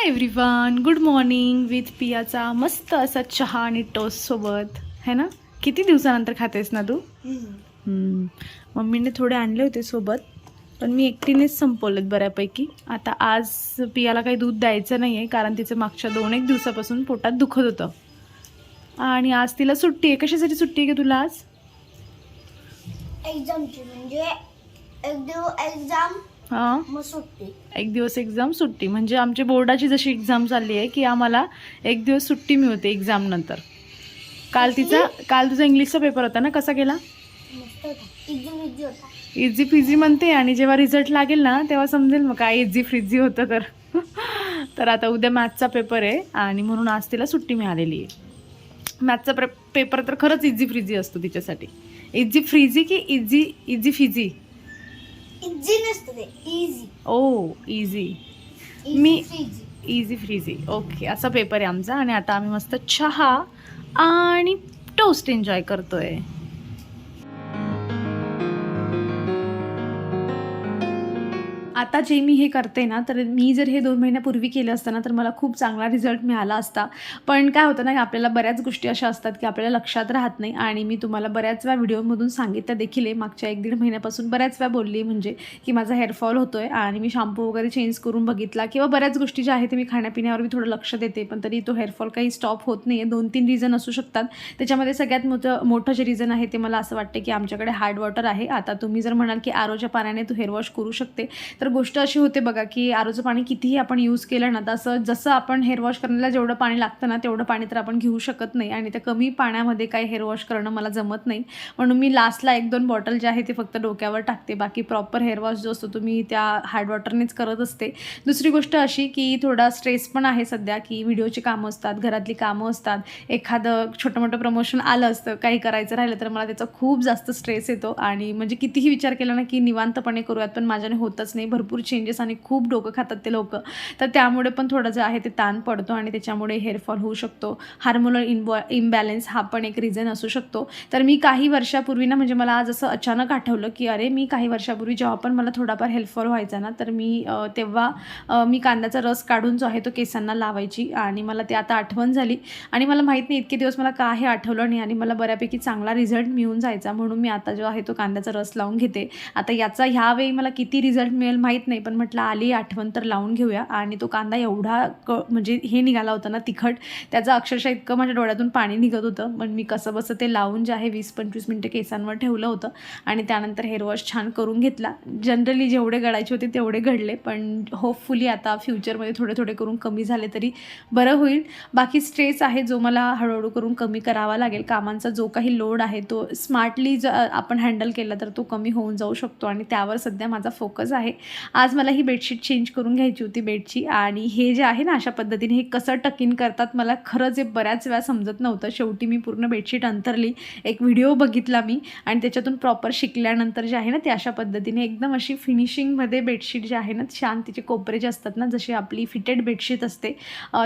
Hi everyone good morning with पियाचा मस्त असा चहा आणि टोस्ट सोबत. है ना? किती दिवसानंतर खातेस ना तू? मम्मीने थोडे आणले होते सोबत पण मी एकटीनेच संपवलेत बऱ्यापैकी. आता आज पियाला काही दूध द्यायचं नाही आहे कारण तिचं मागच्या दोन एक दिवसापासून पोटात दुखत होतं. आणि आज तिला सुट्टी आहे. कशासाठी सुट्टी आहे का तुला आज? एक्झामची म्हणजे एक दिवस एक्झाम हां? मग सुट्टी. एक दिवस एक्झाम सुट्टी. म्हणजे आमच्या बोर्डाची जशी एक्झाम चालली आहे की आम्हाला एक दिवस सुट्टी मिळते एक्झाम नंतर. काल तिचा काल तुझा इंग्लिशचा पेपर होता ना? कसा गेला? मस्त होता. एक्झाम इझी होता. इझी फिझी म्हणते आणि जेव्हा रिझल्ट लागेल ना तेव्हा समजेल मग काय इझी फ्रिझी होतं तर. तर आता उद्या मॅथचा पेपर आहे आणि म्हणून आज तिला सुट्टी मिळालेली आहे. मॅथचा प्रे पेपर तर खरंच इझी फ्रिझी असतो तिच्यासाठी. इझी फ्रिझी की इझी इझी फिझी इझी नसतं ते. इझी ओ इझी मी- इझी इझी फ्रीझी ओके असा पेपर आहे आमचा. आणि आता आम्ही मस्त चहा आणि टोस्ट एन्जॉय करतोय. आता जे मी हे करते ना तर मी जर हे दोन महिन्यापूर्वी केलं असतं ना तर मला खूप चांगला रिझल्ट मिळाला असता. पण काय होतं ना की आपल्याला बऱ्याच गोष्टी अशा असतात की आपल्याला लक्षात राहत नाही आणि मी तुम्हाला बऱ्याच वेळा व्हिडिओमधून सांगितलं देखील आहे. मागच्या एक दीड महिन्यापासून बऱ्याच वेळा बोलली म्हणजे की माझा हेअरफॉल होतो आहे आणि मी शॅम्पू वगैरे चेंज करून बघितला किंवा बऱ्याच गोष्टी ज्या आहेत ते मी खाण्यापिण्यावर मी थोडं लक्ष देते. पण तरी तो हेअरफॉल काही स्टॉप होत नाही आहे दोन तीन रिझन असू शकतात. त्याच्यामध्ये सगळ्यात मोठं मोठं जे रिझन आहे ते मला असं वाटतं की आमच्याकडे हार्ड वॉटर आहे. आता तुम्ही जर म्हणाल की आरोच्या पाण्याने तू हेअरवॉश करू शकते तर गोष्ट अशी होते बघा की आरोचं पाणी कितीही आपण यूज केलं ना तसं जसं आपण हेअर वॉश करण्याला जेवढं पाणी लागतं ना तेवढं पाणी तर आपण घेऊ शकत नाही. आणि त्या कमी पाण्यामध्ये काही हेअर वॉश करणं मला जमत नाही. म्हणून मी लास्टला एक दोन बॉटल जे आहे ते फक्त डोक्यावर टाकते. बाकी प्रॉपर हेअर वॉश जो असतो तो मी त्या हार्ड वॉटरनेच करत असते. दुसरी गोष्ट अशी की थोडा स्ट्रेस पण आहे सध्या की व्हिडिओची कामं असतात घरातली कामं असतात. एखादं छोटं मोठं प्रमोशन आलं असतं काही करायचं राहिलं तर मला त्याचा खूप जास्त स्ट्रेस येतो. आणि म्हणजे कितीही विचार केला ना की निवांतपणे करूयात पण माझ्याने होतच नाही. भरपूर चेंजेस आणि खूप डोकं खातात ते लोक. तर त्यामुळे पण थोडं जे आहे ते ताण पडतो आणि त्याच्यामुळे हेअरफॉल होऊ शकतो. हार्मोनल इनबॉ इम्बॅलन्स हा पण एक रिझन असू शकतो. तर मी काही वर्षापूर्वी ना म्हणजे मला आज असं अचानक आठवलं की अरे मी काही वर्षापूर्वी जेव्हा पण मला थोडाफार हेल्पफॉल व्हायचा ना तर मी तेव्हा मी कांद्याचा रस काढून जो आहे तो केसांना लावायची आणि मला ते आता आठवण झाली. आणि मला माहीत नाही इतके दिवस मला का हे आठवलं नाही आणि मला बऱ्यापैकी चांगला रिझल्ट मिळून जायचा म्हणून मी आता जो आहे तो कांद्याचा रस लावून घेते. आता याचा ह्यावेळी मला किती रिझल्ट मिळेल माहीत नाही पण म्हटलं आली आठवण तर लावून घेऊया. आणि तो कांदा एवढा क म्हणजे हे निघाला होता ना तिखट त्याचं अक्षरशः इतकं माझ्या डोळ्यातून पाणी निघत होतं. पण मी कसं बसं ते लावून जे आहे वीस पंचवीस मिनटं केसांवर ठेवलं होतं. आणि त्यानंतर हेअर वॉश छान करून घेतला. जनरली जेवढे घडायचे होते तेवढे घडले. पण होपफुली आता फ्युचरमध्ये थोडे थोडे करून कमी झाले तरी बरं होईल. बाकी स्ट्रेस आहे जो मला हळूहळू करून कमी करावा लागेल. कामांचा जो काही लोड आहे तो स्मार्टली ज आपण हँडल केला तर तो कमी होऊन जाऊ शकतो. आणि त्यावर सध्या माझा फोकस आहे. आज मला ही बेडशीट चेंज करून घ्यायची होती बेडची आणि हे जे आहे ना अशा पद्धतीने हे कसं टकिन करतात मला खरंच हे बऱ्याच वेळा समजत नव्हतं. शेवटी मी पूर्ण बेडशीट अंतरली. एक व्हिडिओ बघितला मी आणि त्याच्यातून प्रॉपर शिकल्यानंतर जे आहे ना ते अशा पद्धतीने एकदम अशी फिनिशिंगमध्ये बेडशीट जे आहे ना छान तिचे कोपरे जे असतात ना जशी आपली फिटेड बेडशीट असते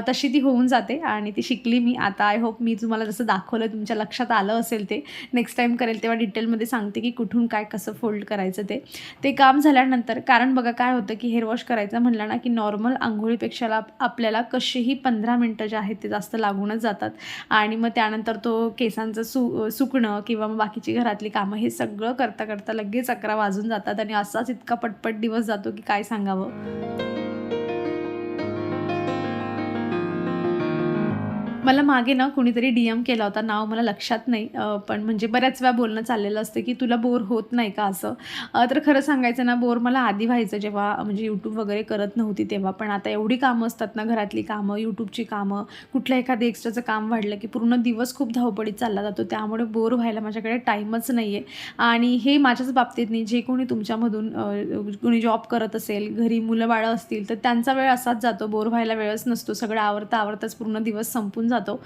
तशी ती होऊन जाते आणि ती शिकली मी. आता आय होप मी तुम्हाला जसं दाखवलं तुमच्या लक्षात आलं असेल ते नेक्स्ट टाईम करेल तेव्हा डिटेलमध्ये सांगते की कुठून काय कसं फोल्ड करायचं ते. ते काम झाल्यानंतर कारण बघा काय होतं की हेअर वॉश करायचं म्हटलं ना की नॉर्मल आंघोळीपेक्षा आपल्याला कसेही पंधरा मिनटं जे आहेत ते जास्त लागूनच जातात. आणि मग त्यानंतर तो केसांचं सु सुकणं किंवा मग बाकीची घरातली कामं हे सगळं करता करता लगेच अकरा वाजून जातात आणि असाच इतका पटपट दिवस जातो की काय सांगावं? मला मागे ना कुणीतरी डी एम केला होता. नाव मला लक्षात नाही पण म्हणजे बऱ्याच वेळा बोलणं चाललेलं असतं की तुला बोर होत नाही का असं. तर खरं सांगायचं ना बोर मला आधी व्हायचं जेव्हा म्हणजे यूट्यूब वगैरे करत नव्हती तेव्हा. पण आता एवढी कामं असतात ना घरातली कामं यूट्यूबची कामं कुठलं एखादं एक्स्ट्राचं काम वाढलं की पूर्ण दिवस खूप धावपडीत चालला जातो. त्यामुळे बोर व्हायला माझ्याकडे टाईमच नाही आहे आणि हे माझ्याच बाबतीत नाही जे कोणी तुमच्यामधून कोणी जॉब करत असेल घरी मुलं बाळं असतील तर त्यांचा वेळ असाच जातो. बोर व्हायला वेळच नसतो. सगळं आवरता आवरताच पूर्ण दिवस संपून जातो.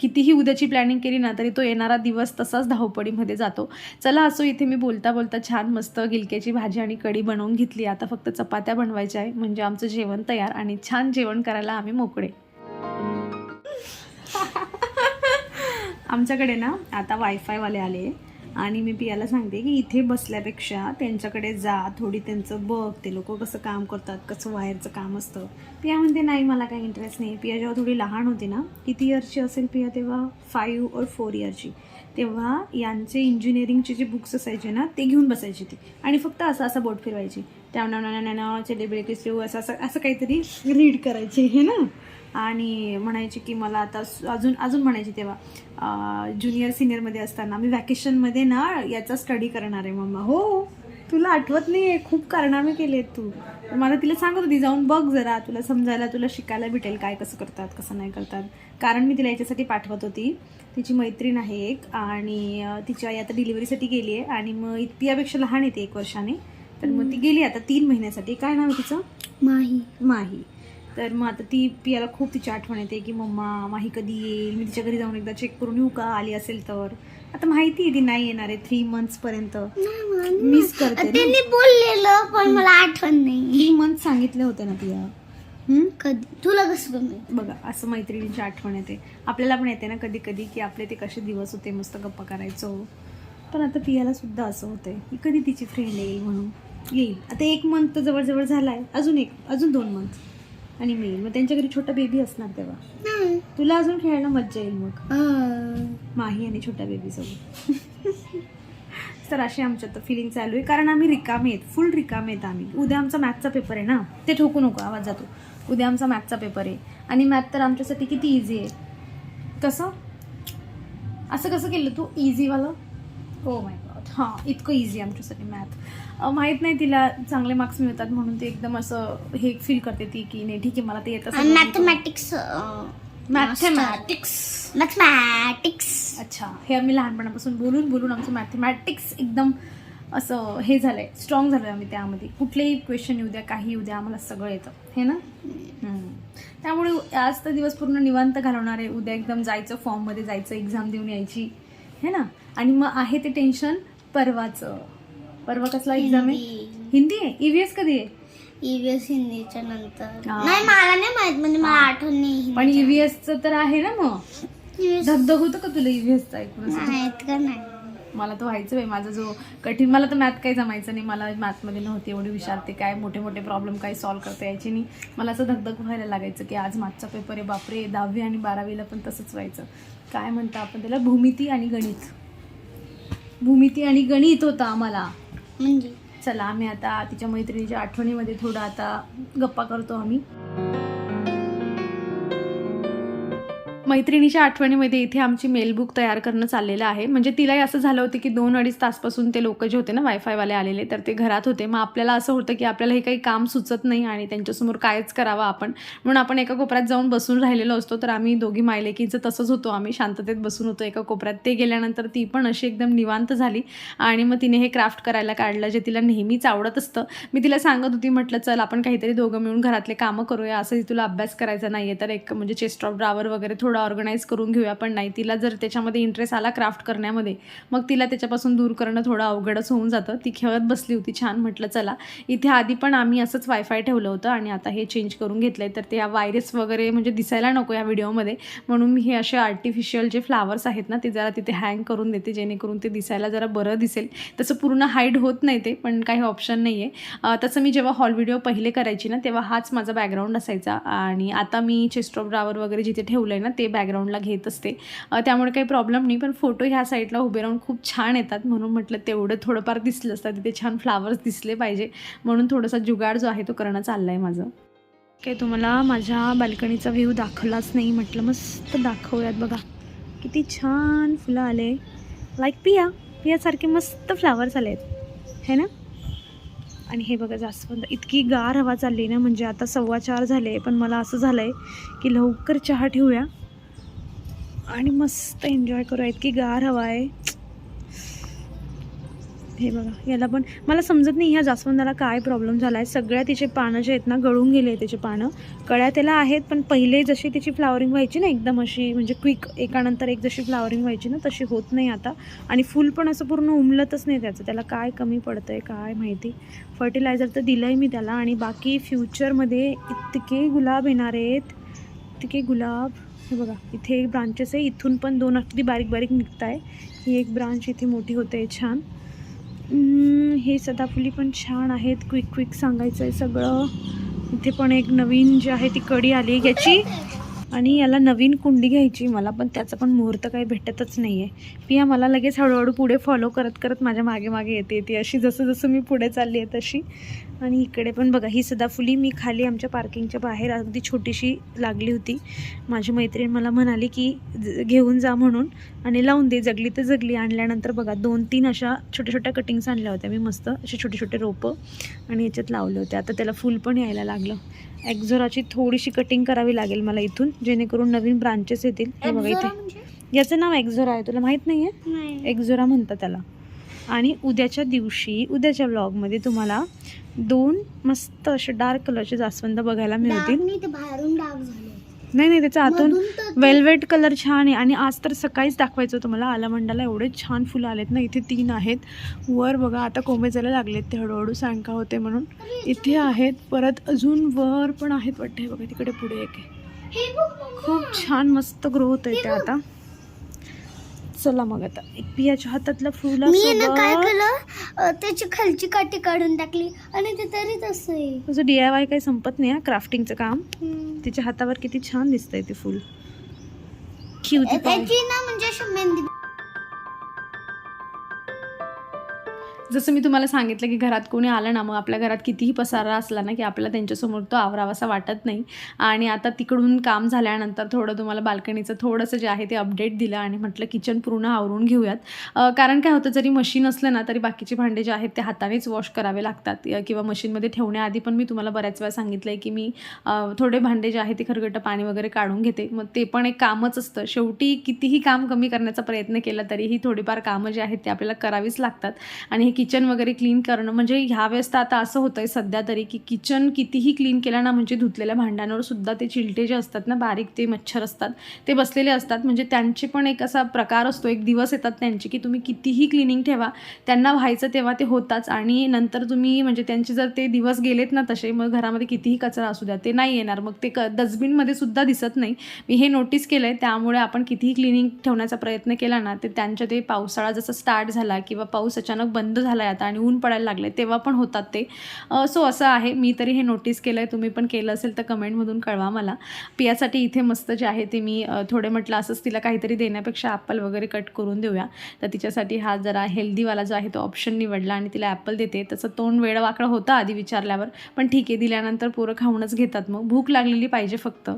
कितीही उद्याची प्लॅनिंग केली ना तरी तो येणारा दिवस तसाच धावपळीमध्ये जातो. चला असो इथे मी बोलता बोलता छान मस्त गिलक्याची भाजी आणि कढी बनवून घेतली. आता फक्त चपात्या बनवायच्या आहे म्हणजे आमचं जेवण तयार आणि छान जेवण करायला आम्ही मोकळे. आमच्याकडे ना आता वायफायवाले आले. आणि मी पियाला सांगते की इथे बसल्यापेक्षा त्यांच्याकडे जा थोडी त्यांचं बघ ते लोक कसं काम करतात कसं वायरचं काम असतं. पिया म्हणते नाही मला काही इंटरेस्ट नाही. पिया जेव्हा थोडी लहान होती ना किती इयरची असेल पिया तेव्हा? फाईव्ह और फोर इयरची तेव्हा यांचे इंजिनिअरिंगचे जे बुक्स असायचे ना ते घेऊन बसायची ती. आणि फक्त असं असं बोट फिरवायची. त्या ना सेलिब्रिटी स्यू असं असं असं काहीतरी रीड करायचे हे ना? आणि म्हणायचे की मला आता अजून अजून म्हणायची तेव्हा ज्युनियर सिनियरमध्ये असताना मी वॅकेशनमध्ये ना याचा स्टडी करणार आहे मम्मा. हो तुला आठवत नाही आहे खूप कारनामे केले आहेत तू. मला तिला सांगत होती जाऊन बघ जरा तुला समजायला तुला शिकायला भेटेल काय कसं करतात कसं नाही करतात. कारण मी तिला याच्यासाठी पाठवत होती. तिची मैत्रीण आहे एक आणि तिची आई आता डिलिव्हरीसाठी गेली आहे आणि मग इत- तिच्यापेक्षा लहान येते एक वर्षाने. तर मग ती गेली आता तीन महिन्यासाठी. काय नाव तिचं? माही. माही. तर मग आता ती पियाला खूप तिची आठवण येते की मम्मा माही कधी येईल? मी तिच्या घरी जाऊन एकदा चेक करून येऊ का? आली असेल तर. आता माहिती आहे ती नाही येणार आहे थ्री मंथ्सपर्यंत मिस करते. त्यांनी बोललेलं पण मला आठवण नाही. थ्री मंथ सांगितले होते ना पिया. हम्म? कधी? तुला कसं बघा असं मैत्रिणींची आठवण येते. आपल्याला पण येते ना कधी कधी की आपले ते कसे दिवस होते मस्त गप्पा करायचो. पण आता पियाला सुद्धा असं होतंय की कधी तिची फ्रेंड येईल म्हणून. येईल. आता एक मंथ तर जवळजवळ झाला आहे अजून एक अजून दोन मंथ आणि मी मग त्यांच्या घरी छोटा बेबी असणार तेव्हा. तुला अजून खेळायला मज्जा येईल मग. माही आणि छोट्या बेबीसोबत तर अशी आमच्यात फिलिंग चालू आहे. कारण आम्ही रिकामे आहेत. फुल रिकामे आहेत आम्ही. उद्या आमचा मॅथचा पेपर आहे ना? ते ठोकू नको. आवाज जातो. उद्या आमचा मॅथचा पेपर आहे. आणि मॅथ तर आमच्यासाठी किती इझी आहे. कसं? असं कसं केलं तू? इझीवालं हो माय हां इतकं इझी आमच्यासाठी मॅथ माहीत नाही तिला चांगले मार्क्स मिळतात म्हणून ते एकदम असं हे फील करते ती की नाही ठीक आहे मला ते येतं मॅथमॅटिक्स मॅथमॅटिक्स मॅथमॅटिक्स अच्छा हे आम्ही लहानपणापासून बोलून बोलून आमचं मॅथमॅटिक्स एकदम असं हे झालंय स्ट्रॉंग झालोय आम्ही त्यामध्ये. कुठलेही क्वेश्चन येऊ द्या काही येऊ द्या आम्हाला सगळं येतं. हे ना. त्यामुळे आज तर दिवस पूर्ण निवांत घालवणार आहे. उद्या एकदम जायचं फॉर्ममध्ये जायचं एक्झाम देऊन यायची. हे ना? आणि मग आहे ते टेन्शन परवाचं. परवा कसला एक्झाम आहे? हिंदी. आहे? ईव्हीएस कधी आहे? ईव्हीएस हिंदीच्या नंतर. हा. नाही मला नाही माहीत म्हणजे मला आठवण नाही पण ईव्हीएसचं तर आहे ना मग? EVS धगधग होतं का तुला ईव्हीएसचं ऐकून का नाही. मला तर व्हायचं आहे माझा जो कठीण मला तर मॅथ काही जमायचं नाही. मला मॅथमध्ये नव्हती एवढी हुशार ते काय मोठे मोठे प्रॉब्लेम काही सॉल्व्ह करता यायचे नाही. मला असं धगधग व्हायला लागायचं की आज मागचा पेपर आहे बापरे दहावी आणि बारावीला पण तसंच व्हायचं. काय म्हणता आपण त्याला? भूमिती आणि गणित. भूमिती आणि गणित होता आम्हाला. म्हणजे? चला आम्ही आता तिच्या मैत्रिणीच्या आठवणीमध्ये थोडं आता गप्पा करतो आम्ही. मैत्रिणीच्या आठवणीमध्ये इथे आमची मेलबुक तयार करणं चाललेलं आहे. म्हणजे तिलाही असं झालं होतं की दोन अडीच तासपासून ते लोक जे होते ना वायफायवाले आलेले तर ते घरात होते. मग आपल्याला असं होतं की आपल्याला हे काही काम सुचत नाही आणि त्यांच्यासमोर कायच करावं आपण. म्हणून आपण एका कोपऱ्यात जाऊन बसून राहिलेलो असतो. तर आम्ही दोघी मायलेकीचं तसंच होतो. आम्ही शांततेत बसून होतो एका कोपऱ्यात. ते गेल्यानंतर ती पण अशी एकदम निवांत झाली. आणि मग तिने हे क्राफ्ट करायला काढलं जे तिला नेहमीच आवडत असतं. मी तिला सांगत होती म्हटलं चल आपण काहीतरी दोघं मिळून घरातले कामं करूया. असंही तुला अभ्यास करायचा नाही आहे तर एक म्हणजे चेस्ट ऑफ ड्रावर वगैरे थोडं ऑर्गनाईज करून घेऊया पण नाही. तिला जर त्याच्यामध्ये इंटरेस्ट आला क्राफ्ट करण्यामध्ये मग तिला त्याच्यापासून दूर करणं थोडं अवघडच होऊन जातं. ती खेळत बसली होती छान म्हटलं चला. इथे आधी पण आम्ही असंच वायफाय ठेवलं होतं आणि आता हे चेंज करून घेतलं आहे तर ते व्हायरस वगैरे म्हणजे दिसायला नको या व्हिडिओमध्ये म्हणून मी हे असे आर्टिफिशियल जे फ्लावर्स आहेत ना ते जरा तिथे हँग करून देते जेणेकरून ते दिसायला जरा बरं दिसेल. तसं पूर्ण हाईड होत नाही ते पण काही ऑप्शन नाही आहे तसं मी जेव्हा हॉल व्हिडिओ पहिले करायची ना तेव्हा हाच माझा बॅकग्राऊंड असायचा. आणि आता मी चेस्ट ड्रावर वगैरे जिथे ठेवलं आहे ना ते बॅकग्राऊंडला घेत असते. त्यामुळे काही प्रॉब्लेम नाही पण फोटो ह्या साईडला उभे राहून खूप छान येतात. म्हणून म्हटलं तेवढं थोडंफार दिसलं असतं तिथे छान फ्लावर्स दिसले पाहिजे. म्हणून थोडासा जुगाड जो आहे तो करणं चाललं आहे माझं. काही तुम्हाला माझ्या बाल्कनीचा व्ह्यू दाखवलाच नाही म्हटलं मस्त दाखवूयात बघा. किती छान फुलं आले. लाईक पिया. पियासारखे मस्त फ्लावर्स आले आहेत है ना? आणि हे बघा जास्वंद. इतकी गार हवा चालली ना म्हणजे आता सव्वा चार झाले पण मला असं झालं आहे की लवकर चहा ठेवूया. आणि मस्त एन्जॉय करू इतकी गार हवा आहे. हे बघा याला पण मला समजत नाही ह्या जास्वंदाला काय प्रॉब्लेम झाला आहे सगळ्या तिचे पानं जे आहेत ना गळून गेले आहे त्याचे पानं. कळ्या त्याला आहेत पण पहिले जशी तिची फ्लावरिंग व्हायची ना एकदम अशी म्हणजे क्विक एकानंतर एक जशी फ्लावरिंग व्हायची ना तशी होत नाही आता. आणि फुल पण असं पूर्ण उमलतच नाही त्याचं. त्याला काय कमी पडतं आहे काय माहिती. फर्टिलायझर तर दिलं आहे मी त्याला. आणि बाकी फ्युचरमध्ये इतके गुलाब येणार आहेत. इतके गुलाब. हे बघा इथे एक ब्रांचेस आहे. इथून पण दोन अगदी बारीक बारीक निघत आहे ही एक ब्रांच इथे मोठी होते आहे छान हे सदाफुली पण छान आहेत. क्विक क्विक सांगायचं आहे सगळं. इथे पण एक नवीन जी आहे ती कडी आली आहे. याची आणि याला नवीन कुंडी घ्यायची मला पण त्याचा पण मुहूर्त काही भेटतच नाही आहे पिया मला लगेच हळूहळू पुढे फॉलो करत करत माझ्या मागे मागे येते येते. अशी जसं जसं मी पुढे चालली आहे तशी. आणि इकडे पण बघा ही सदाफुली मी खाली आमच्या पार्किंगच्या बाहेर अगदी छोटीशी लागली होती. माझी मैत्रीण मला म्हणाली की ज- घेऊन जा म्हणून आणि लावून दे. जगली तर जगली. आणल्यानंतर बघा दोन तीन अशा छोट्या छोट्या कटिंग्स आणल्या होत्या. मी मस्त असे छोटे छोटे रोपं आणि याच्यात लावले होते. आता त्याला फुल पण यायला लागलं. एक्झोराची थोडीशी कटिंग करावी लागेल मला इथून जेणेकरून नवीन ब्रांचेस येतील. हे बघा इथे. म्हणजे? याचं नाव एक्झोरा आहे तुला माहीत नाही. आहे. एक्झोरा म्हणतात त्याला. आणि उद्याच्या दिवशी उद्याच्या व्लॉगमध्ये तुम्हाला दोन मस्त असे डार्क कलरचे जास्वंद बघायला मिळतील. नाही नाही त्याच्या आतून वेल्वेट कलर छान आहे. आणि आज तर सकाळीच दाखवायचं होतं मला. आलामंडाला एवढे छान फुलं आलेत ना इथे तीन आहेत. वर बघा आता कोंबे जायला लागलेत. ते हळूहळू सायंकाळ होते म्हणून. इथे आहेत परत अजून वर पण आहेत वाटते बघा तिकडे पुढे एक. खूप छान मस्त ग्रो होत आहे ते आता. चला मग आता. एक पियाच्या हातातलं फुला मी ना काय केलं? अ, त्याची खालची काठी काढून टाकली आणि ते तरी तसं आहे. तुझं डी आय वाय काही संपत नाही क्राफ्टिंगचं काम. हम्म. तिच्या हातावर किती छान दिसतंय ते फुल. क्यूटी त्याची ना म्हणजे अशी मेहंदी जसं मी तुम्हाला सांगितलं की घरात कोणी आलं ना मग आपल्या घरात कितीही पसारा असला ना की आपल्याला त्यांच्यासमोर तो आवरावासा वाटत नाही. आणि आता तिकडून काम झाल्यानंतर थोडं तुम्हाला बाल्कनीचं थोडंसं जे आहे ते अपडेट दिलं आणि म्हटलं किचन पूर्ण आवरून घेऊयात. कारण काय होतं जरी मशीन असलं ना तरी बाकीचे भांडे जे आहेत ते हातानेच वॉश करावे लागतात. किंवा मशीनमध्ये ठेवण्याआधी पण मी तुम्हाला बऱ्याच वेळा सांगितलं आहे की मी थोडे भांडे जे आहे ते खरगट पाणी वगैरे काढून घेते. मग ते पण एक कामच असतं. शेवटी कितीही काम कमी करण्याचा प्रयत्न केला तरीही थोडीफार कामं जे आहेत ते आपल्याला करावीच लागतात. आणि हे किचन वगैरे क्लीन करणं. म्हणजे ह्या वेळेस तर आता असं होतं आहे सध्या तरी की किचन कितीही क्लीन केलं ना म्हणजे धुतलेल्या भांड्यांवर सुद्धा ते चिलटे जे असतात ना बारीक ते मच्छर असतात ते बसलेले असतात. म्हणजे त्यांचे पण एक असा प्रकार असतो एक दिवस येतात त्यांचे की तुम्ही कितीही क्लिनिंग ठेवा त्यांना व्हायचं तेव्हा ते होताच. आणि नंतर तुम्ही म्हणजे त्यांचे जर ते दिवस गेलेत ना तसे मग घरामध्ये कितीही कचरा असू द्या ते नाही येणार. मग ते क डस्टबिनमध्ये सुद्धा दिसत नाही. मी हे नोटीस केलं आहे त्यामुळे आपण कितीही क्लिनिंग ठेवण्याचा प्रयत्न केला ना ते त्यांच्या ते पावसाळा जसा स्टार्ट झाला किंवा पाऊस अचानक बंद झाला आता आणि ऊन पडायला लागले तेव्हा पण होतात ते. सो असं आहे मी तरी हे नोटीस केलं आहे तुम्ही पण केलं असेल तर कमेंटमधून कळवा मला. पियासाठी इथे मस्त जे आहे ते मी थोडे म्हटलं असंच तिला काहीतरी देण्यापेक्षा ॲपल वगैरे कट करून देऊया. तर तिच्यासाठी हा जरा हेल्दीवाला जो आहे तो ऑप्शन निवडला आणि तिला ॲपल देते. तसं तोंड वेडवाकडं होतं आधी विचारल्यावर पण ठीक आहे दिल्यानंतर पोरं खाऊनच घेतात मग. भूक लागलेली पाहिजे फक्त.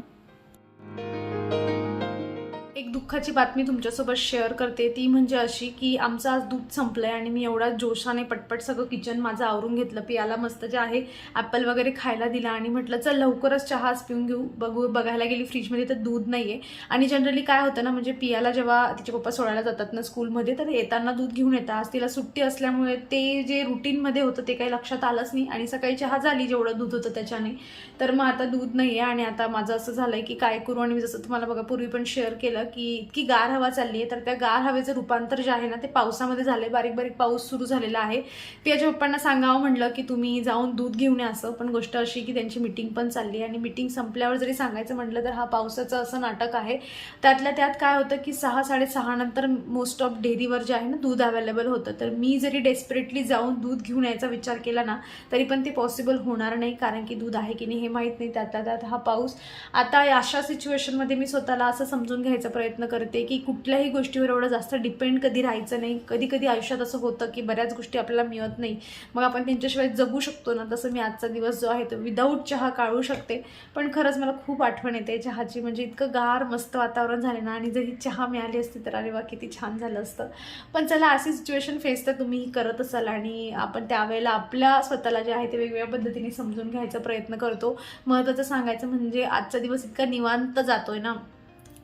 एक दुःखाची बातमी तुमच्यासोबत शेअर करते. ती म्हणजे अशी की आमचं आज दूध संपलंय आणि मी एवढा जोशाने पटपट सगळं किचन माझं आवरून घेतलं. पियाला मस्त जे आहे ॲपल वगैरे खायला दिला आणि म्हटलं चल लवकरच चहाच पिऊन घेऊ. बघू बघायला गेली फ्रीजमध्ये तर दूध नाही आहे आणि जनरली काय होतं ना म्हणजे पियाला जेव्हा तिचे पप्पा सोडायला जातात ना स्कूलमध्ये तर येताना दूध घेऊन येतात. आज तिला सुट्टी असल्यामुळे ते जे रुटीनमध्ये होतं ते काही लक्षात आलंच नाही. आणि सकाळी चहा झाली जेवढं दूध होतं त्याच्याने तर मग आता दूध नाही आहे आणि आता माझं असं झालंय की काय करू? आणि मी जसं तुम्हाला बघा पूर्वी पण शेअर केलं की इतकी गार हवा चालली आहे तर त्या गार हवेचं रूपांतर जे आहे ना ते पावसामध्ये झालंय. बारीक बारीक पाऊस सुरू झालेला आहे. पियाच्या पप्पांना सांगावं म्हटलं की तुम्ही जाऊन दूध घेऊन या असं. पण गोष्ट अशी की त्यांची मिटिंग पण चालली आहे आणि मिटिंग संपल्यावर जरी सांगायचं म्हटलं तर हा पावसाचं असं नाटक आहे. त्यातल्या त्यात काय होतं की सहा साडेसहा नंतर मोस्ट ऑफ डेअरीवर जे आहे ना दूध अवेलेबल होतं. तर मी जरी डेस्परेटली जाऊन दूध घेऊन यायचा विचार केला ना तरी पण ते पॉसिबल होणार नाही कारण की दूध आहे की नाही हे माहीत नाही. त्यातल्या त्यात हा पाऊस. आता अशा सिच्युएशनमध्ये मी स्वतःला असं समजून घ्यायचा प्रयत्न करते की कुठल्याही गोष्टीवर एवढं जास्त डिपेंड कधी राहायचं नाही. कधी कधी आयुष्यात असं होतं की बऱ्याच गोष्टी आपल्याला मिळत नाही. मग आपण त्यांच्याशिवाय जगू शकतो ना तसं मी आजचा दिवस जो आहे तो विदाऊट चहा काढू शकते. पण खरंच मला खूप आठवण येते चहाची म्हणजे इतकं गार मस्त वातावरण झाले ना आणि जर ही चहा मिळाली असती तर अरे वा किती छान झालं असतं. पण चला अशी सिच्युएशन फेस तर तुम्हीही करत असाल आणि आपण त्यावेळेला आपल्या स्वतःला जे आहे ते वेगवेगळ्या पद्धतीने समजून घ्यायचा प्रयत्न करतो. महत्त्वाचं सांगायचं म्हणजे आजचा दिवस इतका निवांत जातोय ना.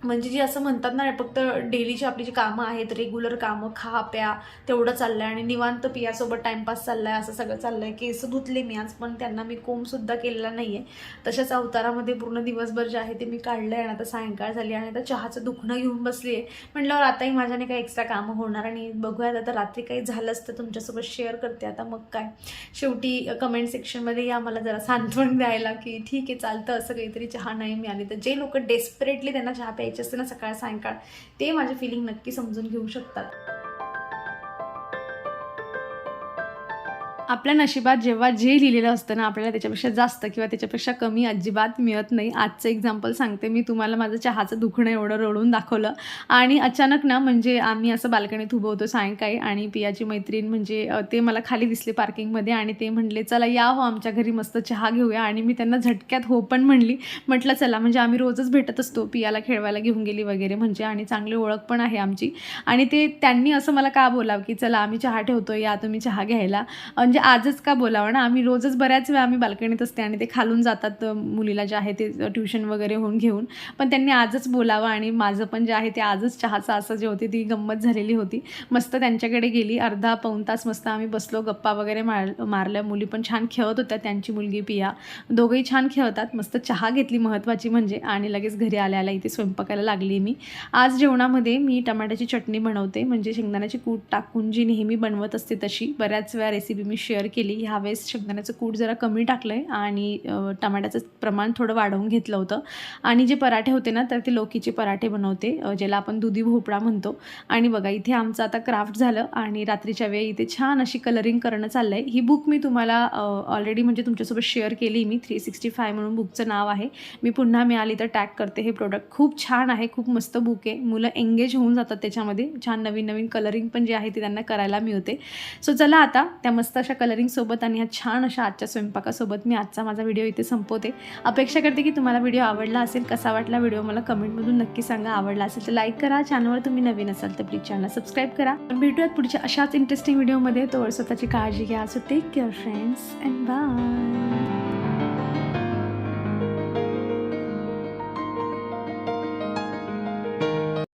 म्हणजे जी असं म्हणतात ना फक्त डेलीची आपली जी कामं आहेत रेग्युलर कामं खा प्या तेवढं चाललंय आणि निवांत पियासोबत टाइमपास चाललाय असं सगळं चाललंय. केस धुतले मी आज पण त्यांना मी कोंबसुद्धा केलेला नाही आहे तशाच अवतारामध्ये पूर्ण दिवसभर जे आहे ते मी काढलं आहे आणि आता सायंकाळ झाली आणि आता चहाचं दुखणं घेऊन बसली आहे म्हटल्यावर आताही माझ्याने काही एक्स्ट्रा कामं होणार आणि बघूयात आता रात्री काही झालंच तर तुमच्यासोबत शेअर करते आता मग काय? शेवटी कमेंट सेक्शनमध्ये या मला जरा सांत्वन द्यायला की ठीक आहे चालतं असं काहीतरी चहा नाही मिळाली. तर जे लोक डेस्परेटली त्यांना चहा प्यायची द्यायची असते ना सकाळ सायंकाळ ते माझे फिलिंग नक्की समजून घेऊ शकतात. आपल्या नशिबात जेव्हा जे लिहिलेलं असतं ना आपल्याला त्याच्यापेक्षा जास्त किंवा त्याच्यापेक्षा कमी अजिबात मिळत नाही. आजचं एक्झाम्पल सांगते. मी तुम्हाला माझं चहाचं दुखणं एवढं रडून दाखवलं. आणि अचानक ना म्हणजे आम्ही असं बाल्कनीत उभं होतो सायंकाळी आणि पियाची मैत्रीण म्हणजे ते मला खाली दिसले पार्किंगमध्ये आणि ते म्हणले चला या हो आमच्या घरी मस्त चहा घेऊया. आणि मी त्यांना झटक्यात हो पण म्हणली. म्हटलं चला म्हणजे आम्ही रोजच भेटत असतो पियाला खेळवायला घेऊन गेली वगैरे म्हणजे आणि चांगली ओळख पण आहे आमची. आणि ते त्यांनी असं मला का बोलावं की चला आम्ही चहा ठेवतो या तुम्ही चहा घ्यायला. म्हणजे आजच का बोलावं ना? आम्ही रोजच बऱ्याच वेळा आम्ही बाल्कनीत असते आणि ते खालून जातात मुलीला जे आहे ते ट्युशन वगैरे होऊन घेऊन. पण त्यांनी आजच बोलावं आणि माझं पण जे आहे ते आजच चहाचं असं जे होती ती गंमत झालेली होती. मस्त त्यांच्याकडे गेली अर्धा पाऊण तास मस्त आम्ही बसलो गप्पा वगैरे मार मारल्या. मुली पण छान खेळत होत्या त्यांची मुलगी पिया. दोघंही छान खेळतात मस्त चहा घेतली महत्त्वाची म्हणजे आणि लगेच घरी आल्या आल्या इथे स्वयंपाकाला लागली मी. आज जेवणामध्ये मी टमाट्याची चटणी बनवते म्हणजे शेंगदाण्याची कूट टाकून जी नेहमी बनवत असते तशी बऱ्याच वेळा रेसिपी मी शेअर केली ह्यावेळेस शेंगदाण्याचं कूट जरा कमी टाकलं आहे आणि टमाट्याचं प्रमाण थोडं वाढवून घेतलं होतं. आणि जे पराठे होते ना तर ते लोकीचे पराठे बनवते ज्याला आपण दुधी भोपळा म्हणतो. आणि बघा इथे आमचं आता क्राफ्ट झालं आणि रात्रीच्या वेळी इथे छान अशी कलरिंग करणं चाललं आहे ही बुक मी तुम्हाला ऑलरेडी म्हणजे तुमच्यासोबत शेअर केली. मी थ्री सिक्स्टी फाय म्हणून बुकचं नाव आहे. मी पुन्हा मिळाली तर टॅग करते. हे प्रोडक्ट खूप छान आहे खूप मस्त बुक आहे. मुलं एंगेज होऊन जातात त्याच्यामध्ये. छान नवीन नवीन कलरिंग पण जे आहे ते त्यांना करायला मिळते. सो चला आता त्या मस्त अशा कलरिंगसोबत आणि ह्या छान अशा आजच्या स्वयंपाकासोबत मी आजचा माझा व्हिडिओ इथे संपवते. अपेक्षा करते की तुम्हाला व्हिडिओ आवडला असेल कसा वाटला व्हिडिओ मला कमेंटमधून नक्की सांगा. आवडला असेल तर लाईक करा. चॅनलवर तुम्ही नवीन असाल तर प्लीज चॅनल सबस्क्राईब करा. भेटूयात पुढच्या अशाच इंटरेस्टिंग व्हिडिओमध्ये तोवर स्वतःची काळजी घ्या. So take care friends and bye